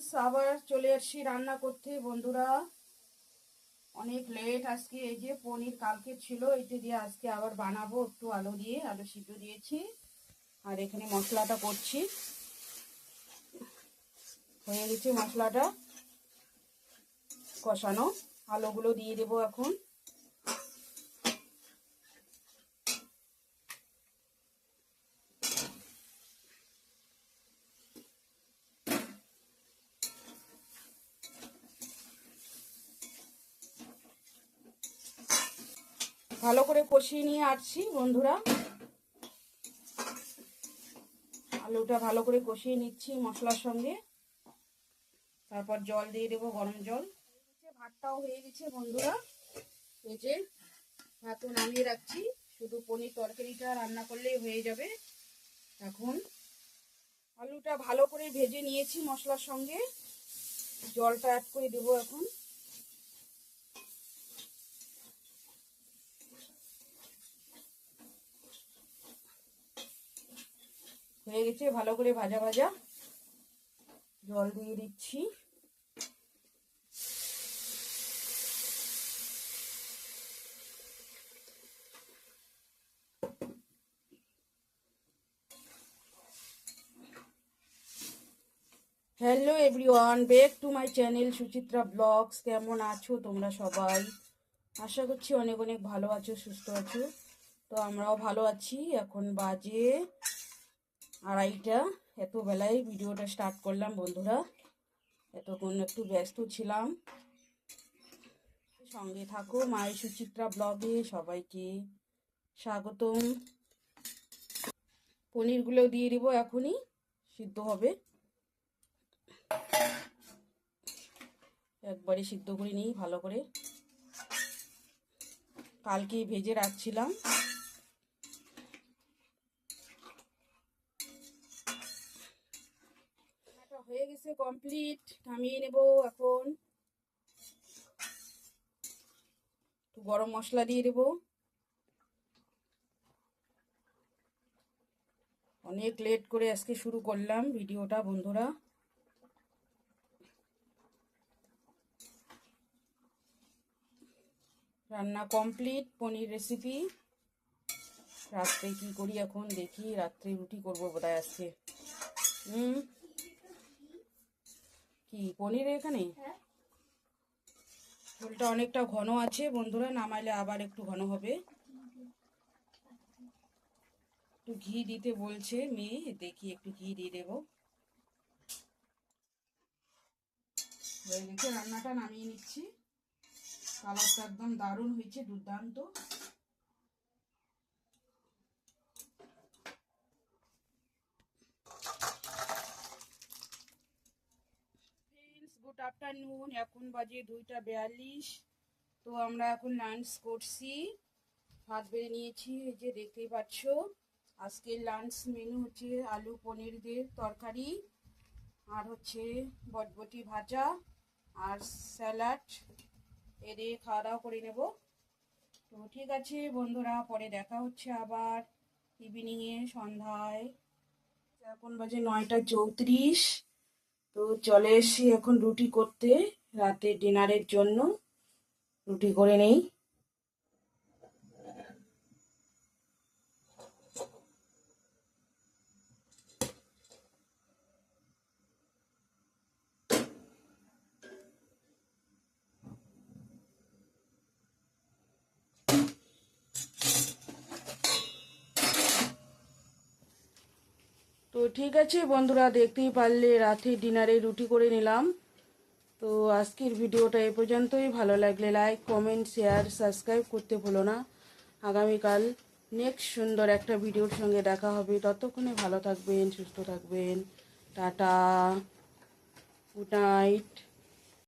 Friends আবার চলে আসছি রান্না করতে। বন্ধুরা, অনেক লেট আজকে, এই যে পনির কালকে ছিল এটা দিয়ে আজকে আবার বানাবো, একটু আলু দিয়ে, আলু সিদ্ধ দিয়েছি, আর এখানে মশলাটা করছি। হয়ে গেছে মশলাটা কষানো। আলুগুলো দিয়ে দেবো এখন। ভালো করে কষিয়ে নিয়ে আসছি, বন্ধুরা। আলুটা ভালো করে কষিয়ে নিচ্ছি মশলার সঙ্গে। তারপর জল দিয়ে দেবো, গরম জল। ভাতটাও হয়ে গেছে, বন্ধুরা। এই যে নামিয়ে রাখছি। শুধু পনির তরকারিটা রান্না করলেই হয়ে যাবে। এখন আলুটা ভালো করে ভেজে নিয়েছি মশলার সঙ্গে। জলটা অ্যাড করে দেবো এখন। হয়ে গেছে, ভালো করে ভাজা ভাজা। জল দিয়ে দিচ্ছি। Hello everyone back to my channel Suchitra blogs কেমন আছো তোমরা সবাই? আশা করছি অনেক অনেক ভালো আছো, সুস্থ আছো। তো আমরাও ভালো আছি। এখন বাজে আড়াইটা। এত বেলায় ভিডিওটা স্টার্ট করলাম বন্ধুরা। এতক্ষণ একটু ব্যস্ত ছিলাম। সঙ্গে থাকো, মায়ের সুচিত্রা ব্লগে সবাইকে স্বাগতম। পনিরগুলো দিয়ে দিব এখনই, সিদ্ধ হবে। একবারে সিদ্ধ করে নিই ভালো করে। কালকে ভেজে রাখছিলাম। হয়ে গেছে কমপ্লিট নামিয়ে নেব এখন। একটু গরম মশলা দিয়ে দেব। অনেক লেট করে আজকে শুরু করলাম ভিডিওটা, বন্ধুরা। রান্না কমপ্লিট পনির রেসিপি রাত্রে কি করি এখন? দেখি, রাত্রে রুটি করব বোধহয় আজকে। হুম? কি পনির এখানে? ঝোলটা অনেকটা ঘন আছে বন্ধুরা নামাইলে আবার একটু ঘন হবে। একটু ঘি দিতে বলছে মেয়ে দেখি একটু ঘি দিয়ে দেবো। হয়ে গেছে রান্নাটা নামিয়ে নিচ্ছি। কালারটা একদম দারুণ হয়েছে দুর্দান্ত। গুড আফটারনুন এখন বাজে দুইটা বিয়াল্লিশ। তো আমরা এখন লাঞ্চ করছি। ভাত বেড়ে নিয়েছি, এই যে দেখতেই পাচ্ছ। আজকের লাঞ্চ মেনু হচ্ছে আলু পনির দিয়ে তরকারি আর হচ্ছে বটবটি ভাজা আর স্যালাড। এরে খাওয়া দাওয়া করে নেব। তো ঠিক আছে বন্ধুরা, পরে দেখা হচ্ছে আবার। ইভিনিংয়ে সন্ধ্যায়। এখন বাজে নয়টা চৌত্রিশ। তো চলে এসছি এখন রুটি করতে রাতে ডিনারের জন্য। রুটি করে নেই। তো ঠিক আছে বন্ধুরা, দেখতেই পারলে রাতে ডিনারে রুটি করে নিলাম। তো আজকের ভিডিওটা এ পর্যন্তই। ভালো লাগলে লাইক কমেন্ট শেয়ার সাবস্ক্রাইব করতে ভুলো না। আগামীকাল নেক্সট সুন্দর একটা ভিডিওর সঙ্গে দেখা হবে। ততক্ষণে ভালো থাকবেন, সুস্থ থাকবেন। টাটা। Good night